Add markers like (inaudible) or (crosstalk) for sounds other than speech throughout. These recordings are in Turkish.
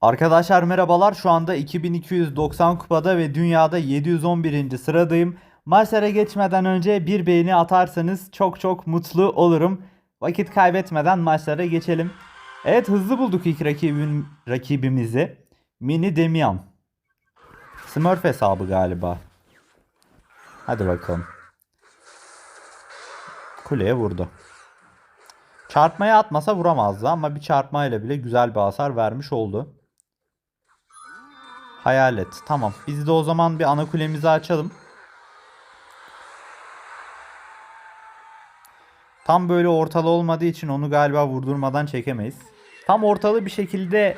Arkadaşlar merhabalar. Şu anda 2290 kupada ve dünyada 711. sıradayım. Maçlara geçmeden önce bir beğeni atarsanız çok çok mutlu olurum. Vakit kaybetmeden maçlara geçelim. Evet hızlı bulduk ilk rakibim, rakibimizi. Mini Demian. Smurf hesabı galiba. Hadi bakalım. Kuleye vurdu. Çarpmaya atmasa vuramazdı ama bir çarpmayla bile güzel bir hasar vermiş oldu. Hayalet. Tamam. Biz de o zaman bir ana kulemizi açalım. Tam böyle ortalı olmadığı için onu galiba vurdurmadan çekemeyiz. Tam ortalı bir şekilde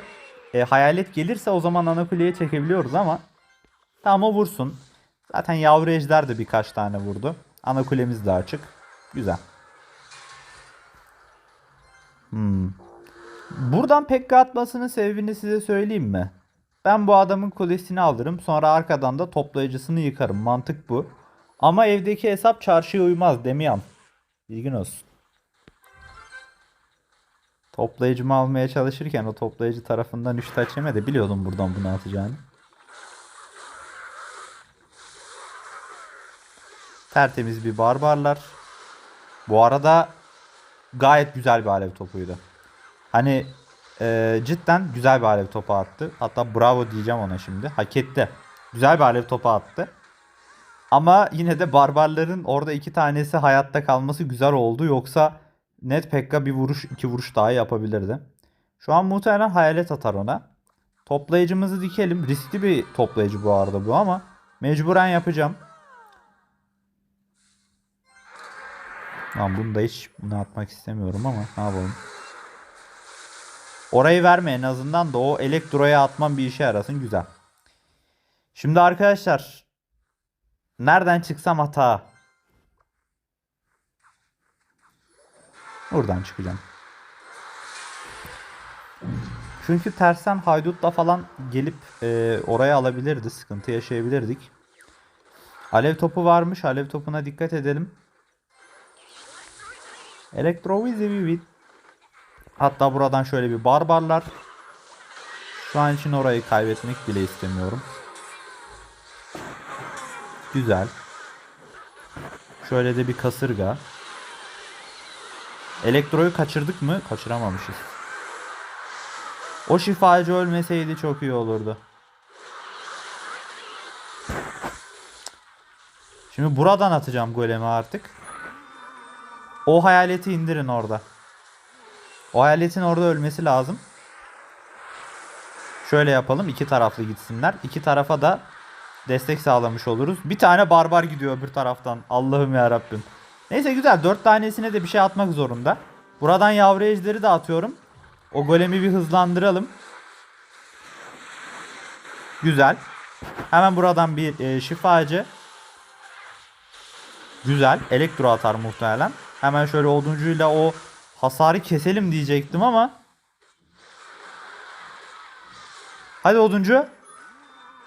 e, hayalet gelirse o zaman ana kuleye çekebiliyoruz ama tamam o vursun. Zaten yavru ejder de birkaç tane vurdu. Ana kulemiz de açık. Güzel. Hmm. Buradan Pekka atmasının sebebini size söyleyeyim mi? Ben bu adamın kulesini alırım. Sonra arkadan da toplayıcısını yıkarım. Mantık bu. Ama evdeki hesap çarşıya uymaz Demiyan. Bilgin olsun. Toplayıcımı almaya çalışırken o toplayıcı tarafından 3 taç yemedi. Biliyordum buradan bunu atacağını. Tertemiz bir barbarlar. Bu arada gayet güzel bir alev topuydu. Hani e, cidden güzel bir alev topu attı. Hatta bravo diyeceğim ona şimdi. Hak etti. Güzel bir alev topu attı. Ama yine de barbarların orada iki tanesi hayatta kalması güzel oldu. Yoksa net Pekka bir vuruş iki vuruş daha yapabilirdi. Şu an muhtemelen hayalet atar ona. Toplayıcımızı dikelim. Riskli bir toplayıcı bu arada bu ama mecburen yapacağım. Lan bunu da hiç bunu atmak istemiyorum ama ne yapalım. Orayı verme en azından da o elektroya atman bir işe yarasın güzel. Şimdi arkadaşlar nereden çıksam hata. Buradan çıkacağım. Çünkü tersen haydutla falan gelip e, oraya alabilirdi. Sıkıntı yaşayabilirdik. Alev topu varmış. Alev topuna dikkat edelim. Elektrovizi Hatta buradan şöyle bir barbarlar. Şu an için orayı kaybetmek bile istemiyorum. Güzel. Şöyle de bir kasırga. Elektroyu kaçırdık mı? Kaçıramamışız. O şifacı ölmeseydi çok iyi olurdu. Şimdi buradan atacağım golemi artık. O hayaleti indirin orada. O hayaletin orada ölmesi lazım. Şöyle yapalım. iki taraflı gitsinler. İki tarafa da destek sağlamış oluruz. Bir tane barbar gidiyor öbür taraftan. Allah'ım ya Rabbim. Neyse güzel. Dört tanesine de bir şey atmak zorunda. Buradan yavru ejderi de atıyorum. O golemi bir hızlandıralım. Güzel. Hemen buradan bir e, şifacı. Güzel. Elektro atar muhtemelen. Hemen şöyle oduncuyla o hasarı keselim diyecektim ama. Hadi oduncu.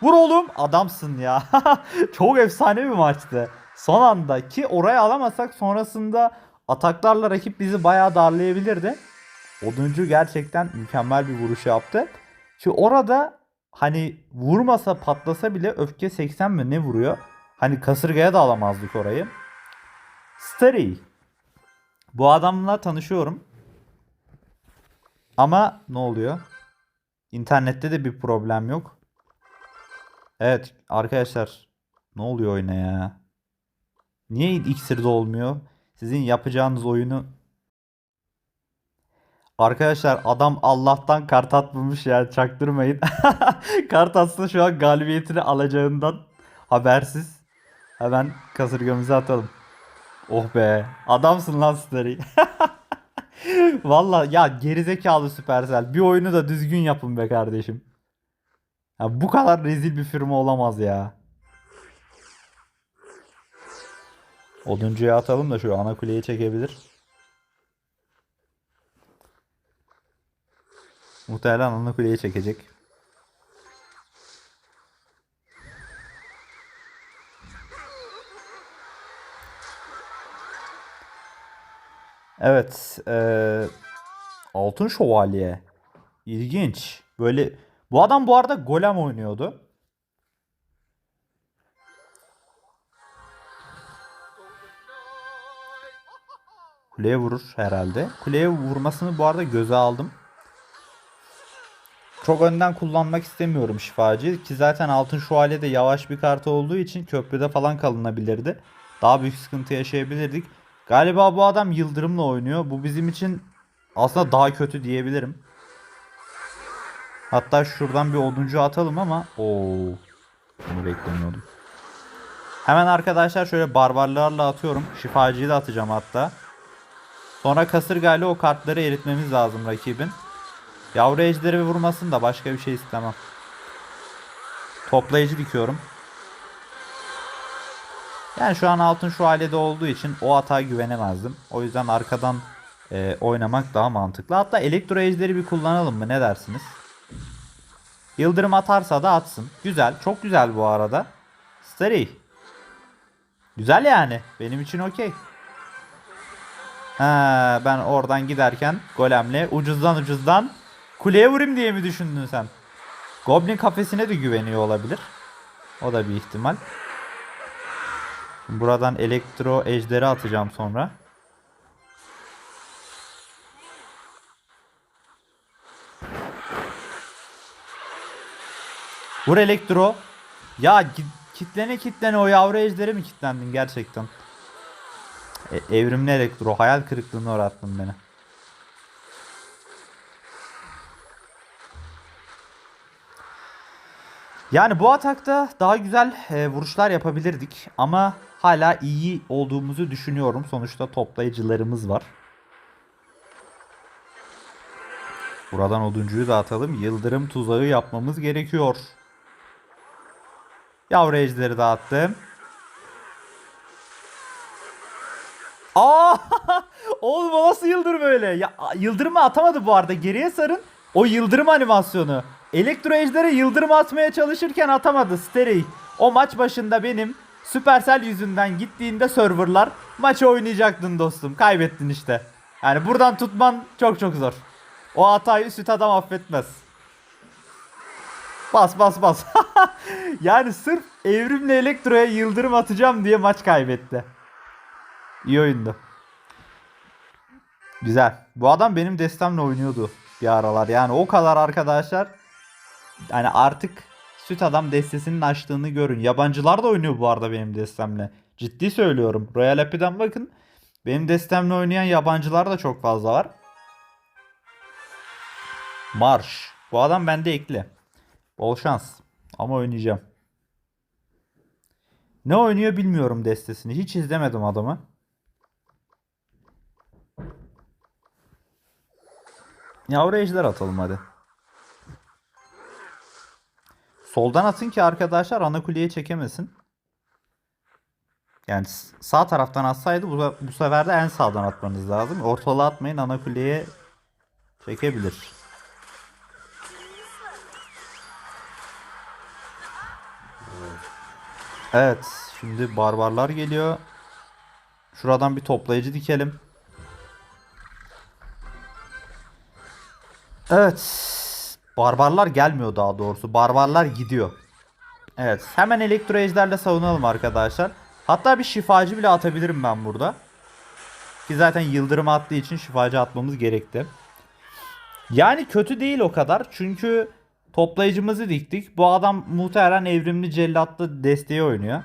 Vur oğlum. Adamsın ya. (laughs) Çok efsane bir maçtı. Son anda ki oraya alamasak sonrasında ataklarla rakip bizi bayağı darlayabilirdi. Oduncu gerçekten mükemmel bir vuruş yaptı. Ki orada hani vurmasa patlasa bile öfke 80 mi ne vuruyor? Hani kasırgaya da alamazdık orayı. Starry. Bu adamla tanışıyorum. Ama ne oluyor? İnternette de bir problem yok. Evet arkadaşlar. Ne oluyor oyuna ya? Niye iksirde olmuyor? Sizin yapacağınız oyunu Arkadaşlar adam Allah'tan kart atmamış yani çaktırmayın. (laughs) kart atsa şu an galibiyetini alacağından habersiz. Hemen kasırgamızı atalım. Oh be. Adamsın lan Starry. (laughs) Valla ya gerizekalı Supercell. Bir oyunu da düzgün yapın be kardeşim. Ya bu kadar rezil bir firma olamaz ya. Oduncuya atalım da şu ana kuleyi çekebilir. Muhtemelen ana kuleyi çekecek. Evet. eee, Altın Şövalye. İlginç. Böyle Bu adam bu arada golem oynuyordu. Kuleye vurur herhalde. Kuleye vurmasını bu arada göze aldım. Çok önden kullanmak istemiyorum şifacı ki zaten altın şövalye de yavaş bir kart olduğu için köprüde falan kalınabilirdi. Daha büyük sıkıntı yaşayabilirdik. Galiba bu adam yıldırımla oynuyor. Bu bizim için aslında daha kötü diyebilirim. Hatta şuradan bir oduncu atalım ama o bunu beklemiyordum. Hemen arkadaşlar şöyle barbarlarla atıyorum. Şifacıyı da atacağım hatta. Sonra kasırgayla o kartları eritmemiz lazım rakibin. Yavru ejderi vurmasın da başka bir şey istemem. Toplayıcı dikiyorum. Yani şu an altın şu halede olduğu için o hata güvenemezdim. O yüzden arkadan e, oynamak daha mantıklı. Hatta elektro ejderi bir kullanalım mı ne dersiniz? Yıldırım atarsa da atsın. Güzel. Çok güzel bu arada. Starry. Güzel yani. Benim için okey. Ben oradan giderken golemle ucuzdan ucuzdan kuleye vurayım diye mi düşündün sen? Goblin kafesine de güveniyor olabilir. O da bir ihtimal. Buradan elektro ejderi atacağım sonra. Vur elektro. Ya kitlene kitlene o yavru ejderi mi kitlendin gerçekten? E, evrimli elektro hayal kırıklığına uğrattın beni. Yani bu atakta daha güzel e, vuruşlar yapabilirdik ama hala iyi olduğumuzu düşünüyorum. Sonuçta toplayıcılarımız var. Buradan oduncuyu da atalım. Yıldırım tuzağı yapmamız gerekiyor. Yavru ejderi de attım. Aa! (laughs) Oğlum nasıl yıldırım öyle? Ya yıldırımı atamadı bu arada. Geriye sarın. O yıldırım animasyonu. Elektro ejderi yıldırım atmaya çalışırken atamadı. Sterey. O maç başında benim Supercell yüzünden gittiğinde serverlar maçı oynayacaktın dostum. Kaybettin işte. Yani buradan tutman çok çok zor. O hatayı süt adam affetmez. Bas bas bas. (laughs) yani sırf evrimle elektroya yıldırım atacağım diye maç kaybetti. İyi oyundu. Güzel. Bu adam benim destemle oynuyordu bir aralar. Yani o kadar arkadaşlar. Yani artık süt adam destesinin açtığını görün. Yabancılar da oynuyor bu arada benim destemle. Ciddi söylüyorum. Royal Happy'den bakın. Benim destemle oynayan yabancılar da çok fazla var. Marş. Bu adam bende ekli. Bol şans. Ama oynayacağım. Ne oynuyor bilmiyorum destesini. Hiç izlemedim adamı. Yavru ejder atalım hadi. Soldan atın ki arkadaşlar ana kuleye çekemesin. Yani sağ taraftan atsaydı bu, bu sefer de en sağdan atmanız lazım. Ortalığa atmayın ana kuleye çekebilir. Evet şimdi barbarlar geliyor. Şuradan bir toplayıcı dikelim. Evet. Barbarlar gelmiyor daha doğrusu. Barbarlar gidiyor. Evet. Hemen elektro ejderle savunalım arkadaşlar. Hatta bir şifacı bile atabilirim ben burada. Ki zaten yıldırım attığı için şifacı atmamız gerekti. Yani kötü değil o kadar. Çünkü toplayıcımızı diktik. Bu adam muhtemelen evrimli cellatlı desteği oynuyor.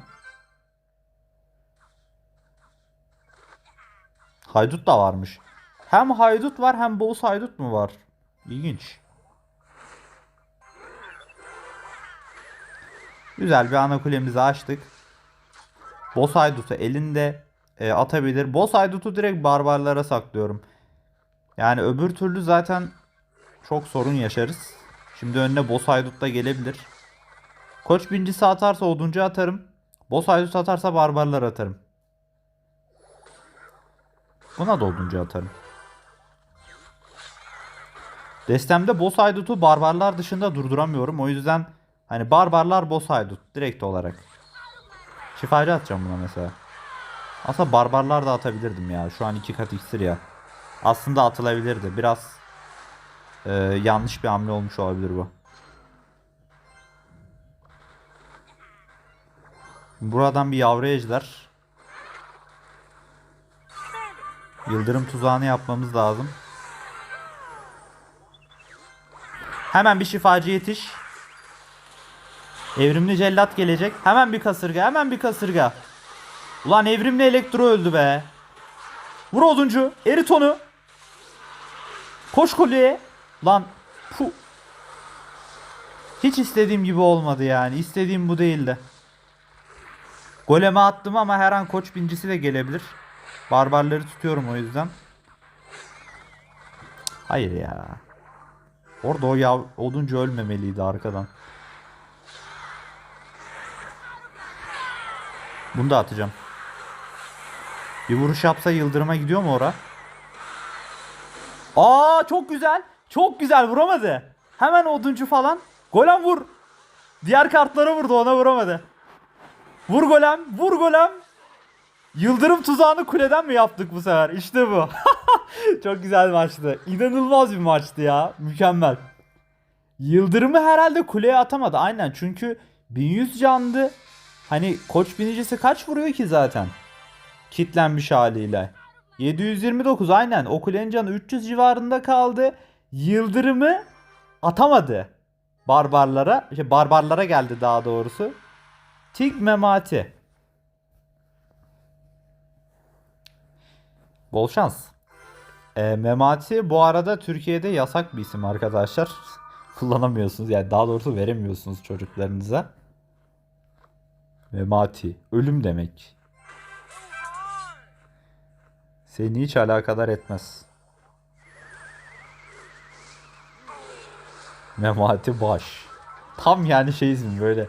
Haydut da varmış. Hem haydut var hem boss haydut mu var? İlginç. Güzel bir ana kulemizi açtık. Boss haydutu elinde e, atabilir. Boss haydutu direkt barbarlara saklıyorum. Yani öbür türlü zaten çok sorun yaşarız. Şimdi önüne boss haydut da gelebilir. Koç bincisi atarsa oduncu atarım. Boss haydut atarsa barbarlar atarım. Buna da oduncu atarım. Destemde boss haydutu barbarlar dışında durduramıyorum. O yüzden Hani barbarlar boss haydut direkt olarak. Şifacı atacağım buna mesela. Aslında barbarlar da atabilirdim ya. Şu an iki kat iksir ya. Aslında atılabilirdi. Biraz e, yanlış bir hamle olmuş olabilir bu. Buradan bir yavru ejder. Yıldırım tuzağını yapmamız lazım. Hemen bir şifacı yetiş. Evrimli cellat gelecek. Hemen bir kasırga. Hemen bir kasırga. Ulan evrimli elektro öldü be. Vur oduncu. Erit onu. Koş kolye. Lan. Puh. Hiç istediğim gibi olmadı yani. İstediğim bu değildi. Goleme attım ama her an koç bincisi de gelebilir. Barbarları tutuyorum o yüzden. Hayır ya. Orada o yav oduncu ölmemeliydi arkadan. Bunu da atacağım. Bir vuruş yapsa yıldırıma gidiyor mu ora? Aa çok güzel. Çok güzel vuramadı. Hemen oduncu falan. Golem vur. Diğer kartlara vurdu ona vuramadı. Vur golem. Vur golem. Yıldırım tuzağını kuleden mi yaptık bu sefer? İşte bu. (laughs) çok güzel maçtı. İnanılmaz bir maçtı ya. Mükemmel. Yıldırımı herhalde kuleye atamadı. Aynen çünkü 1100 candı. Hani koç binicisi kaç vuruyor ki zaten? Kitlenmiş haliyle. 729 aynen. O kulenin canı 300 civarında kaldı. Yıldırımı atamadı. Barbarlara. Şey, barbarlara geldi daha doğrusu. Tig Memati. Bol şans. E, Memati bu arada Türkiye'de yasak bir isim arkadaşlar. (laughs) Kullanamıyorsunuz yani daha doğrusu veremiyorsunuz çocuklarınıza. Memati. Ölüm demek. Seni hiç alakadar etmez. Memati Baş. Tam yani şey ismi böyle.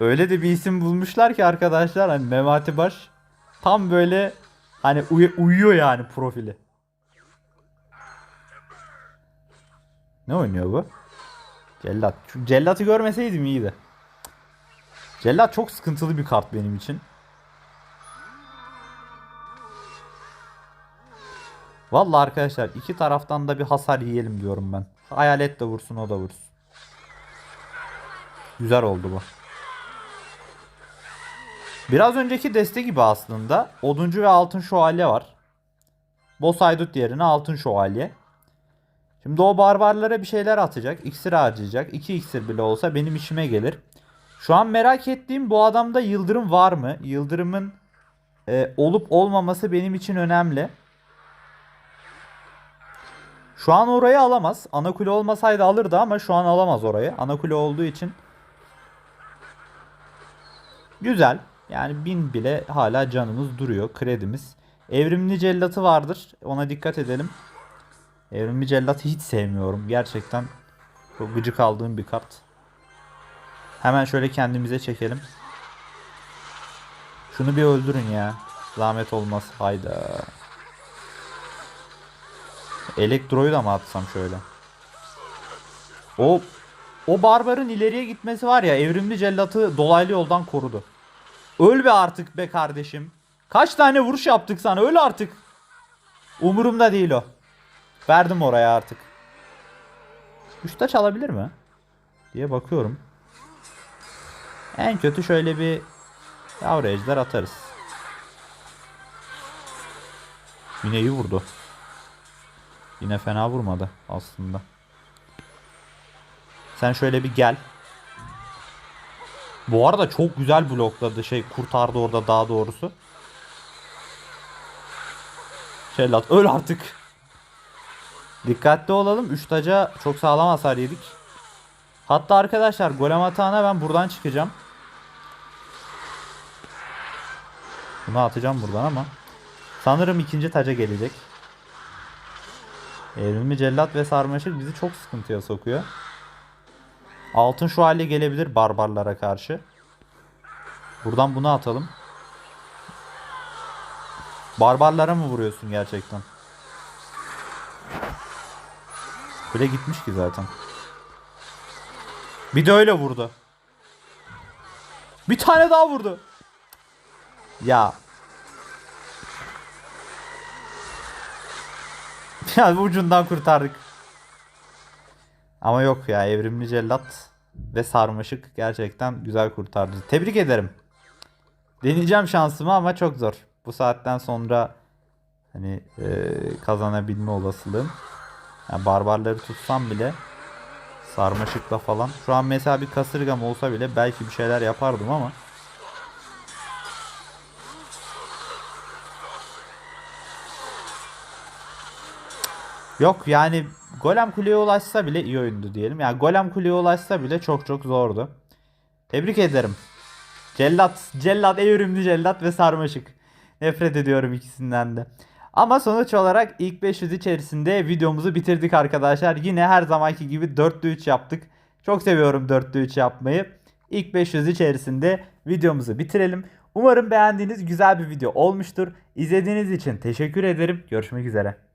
Öyle de bir isim bulmuşlar ki arkadaşlar hani Memati Baş. Tam böyle hani uy- uyuyor yani profili. Ne oynuyor bu? Cellat. Şu cellatı görmeseydim iyiydi. Cellat çok sıkıntılı bir kart benim için. Vallahi arkadaşlar iki taraftan da bir hasar yiyelim diyorum ben. Hayalet de vursun o da vursun. Güzel oldu bu. Biraz önceki deste gibi aslında. Oduncu ve altın şövalye var. Boss haydut yerine altın şövalye. Şimdi o barbarlara bir şeyler atacak. İksir harcayacak. 2 iksir bile olsa benim işime gelir. Şu an merak ettiğim bu adamda yıldırım var mı? Yıldırımın e, olup olmaması benim için önemli. Şu an orayı alamaz. Ana kule olmasaydı alırdı ama şu an alamaz orayı. Ana kule olduğu için. Güzel. Yani bin bile hala canımız duruyor. Kredimiz. Evrimli cellatı vardır. Ona dikkat edelim. Evrimli cellatı hiç sevmiyorum. Gerçekten çok gıcık aldığım bir kart. Hemen şöyle kendimize çekelim. Şunu bir öldürün ya. Zahmet olmaz. Hayda. Elektroyu da mı atsam şöyle? O o barbarın ileriye gitmesi var ya evrimli cellatı dolaylı yoldan korudu. Öl be artık be kardeşim. Kaç tane vuruş yaptık sana öl artık. Umurumda değil o. Verdim oraya artık. Üçte çalabilir mi? Diye bakıyorum. En kötü şöyle bir yavru atarız. Yine iyi vurdu. Yine fena vurmadı aslında. Sen şöyle bir gel. Bu arada çok güzel blokladı şey kurtardı orada daha doğrusu. Şellat öl artık. Dikkatli olalım. 3 taca çok sağlam hasar yedik. Hatta arkadaşlar golem atağına ben buradan çıkacağım. Bunu atacağım buradan ama. Sanırım ikinci taca gelecek. Evrimli cellat ve sarmaşık bizi çok sıkıntıya sokuyor. Altın şu hale gelebilir barbarlara karşı. Buradan bunu atalım. Barbarlara mı vuruyorsun gerçekten? Kule gitmiş ki zaten. Bir de öyle vurdu. Bir tane daha vurdu. Ya. Ya ucundan kurtardık. Ama yok ya evrimli cellat ve sarmaşık gerçekten güzel kurtardı. Tebrik ederim. Deneyeceğim şansımı ama çok zor. Bu saatten sonra hani e, kazanabilme olasılığım. Yani barbarları tutsam bile sarmaşıkla falan. Şu an mesela bir kasırgam olsa bile belki bir şeyler yapardım ama Yok yani Golem Kule'ye ulaşsa bile iyi oyundu diyelim. Yani Golem Kule'ye ulaşsa bile çok çok zordu. Tebrik ederim. Cellat, Cellat, Evrimli Cellat ve Sarmaşık. Nefret ediyorum ikisinden de. Ama sonuç olarak ilk 500 içerisinde videomuzu bitirdik arkadaşlar. Yine her zamanki gibi 4'lü 3 yaptık. Çok seviyorum 4'lü 3 yapmayı. İlk 500 içerisinde videomuzu bitirelim. Umarım beğendiğiniz güzel bir video olmuştur. İzlediğiniz için teşekkür ederim. Görüşmek üzere.